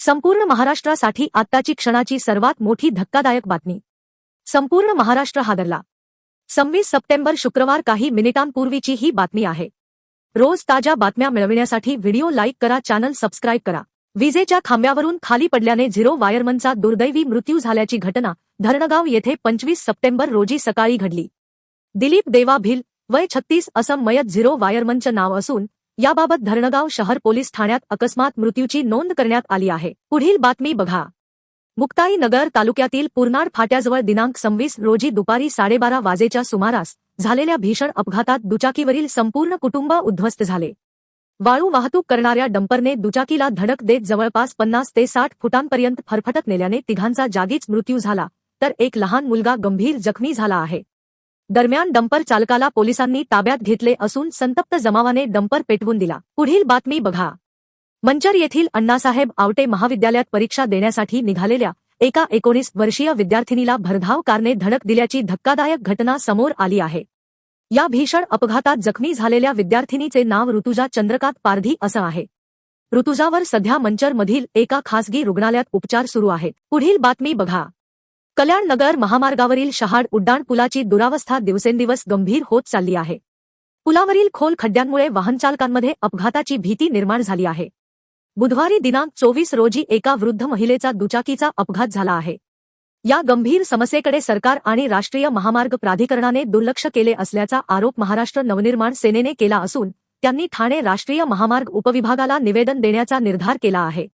संपूर्ण महाराष्ट्रासाठी आत्ताची क्षणाची सर्वात मोठी धक्कादायक बातमी. संपूर्ण महाराष्ट्र हादरला सव्वीस सप्टेंबर शुक्रवार काही मिनिटांपूर्वीची ही बातमी आहे. रोज ताज्या बातम्या मिळविण्यासाठी व्हिडिओ लाईक करा चॅनल सबस्क्राईब करा. विजेच्या खांब्यावरून खाली पडल्याने झिरो वायरमनचा दुर्दैवी मृत्यू झाल्याची घटना धरणगाव येथे पंचवीस सप्टेंबर रोजी सकाळी घडली. दिलीप देवा भिल वय छत्तीस असं मयत झिरो वायरमनचं नाव असून याबाबत धरणगाव शहर पोलीस ठाण्यात अकस्मात मृत्यूची नोंद करण्यात आली आहे. पुढील बातमी बघा. मुक्ताई नगर तालुक्यातील पूर्नाड फाट्याजवळ दिनांक सव्वीस रोजी दुपारी साडेबारा वाजेच्या सुमारास झालेल्या भीषण अपघातात दुचाकीवरील संपूर्ण कुटुंब उद्ध्वस्त झाले. वाळू वाहतूक करणाऱ्या डंपरने दुचाकीला धडक देत जवळपास पन्नास ते साठ फुटांपर्यंत फरफटत नेल्याने तिघांचा जागीच मृत्यू झाला तर एक लहान मुलगा गंभीर जखमी झाला आहे. दरम्यान डंपर चालकाला पोलिसांनी ताब्यात घेतले असून संतप्त जमावाने डंपर पेटवून दिला. पुढील बातमी बघा. मंचर येथील अण्णासाहेब आवटे महाविद्यालयात परीक्षा देण्यासाठी निघालेल्या एका एकोणीस वर्षीय विद्यार्थिनीला भरधाव कारने धडक दिल्याची धक्कादायक घटना समोर आली आहे. या भीषण अपघातात जखमी झालेल्या विद्यार्थिनीचे नाव ऋतुजा चंद्रकांत पारधी असं आहे. ऋतुजावर सध्या मंचरमधील एका खासगी रुग्णालयात उपचार सुरू आहेत. पुढील बातमी बघा. कल्याण नगर महामार्गावरील शहाड उड्डाण पुलाची दुरावस्था दिवसेंदिवस गंभीर होत चालली आहे. पुलावरील खोल खड्ड्यांमुळे वाहनचालकांमध्ये अपघाताची भीती निर्माण झाली आहे. बुधवारी दिनांक चोवीस रोजी एका वृद्ध महिलेचा दुचाकीचा अपघात झाला आहे. या गंभीर समस्येकडे सरकार आणि राष्ट्रीय महामार्ग प्राधिकरणाने दुर्लक्ष केले असल्याचा आरोप महाराष्ट्र नवनिर्माण सेनेने केला असून त्यांनी ठाणे राष्ट्रीय महामार्ग उपविभागाला निवेदन देण्याचा निर्धार केला आहे.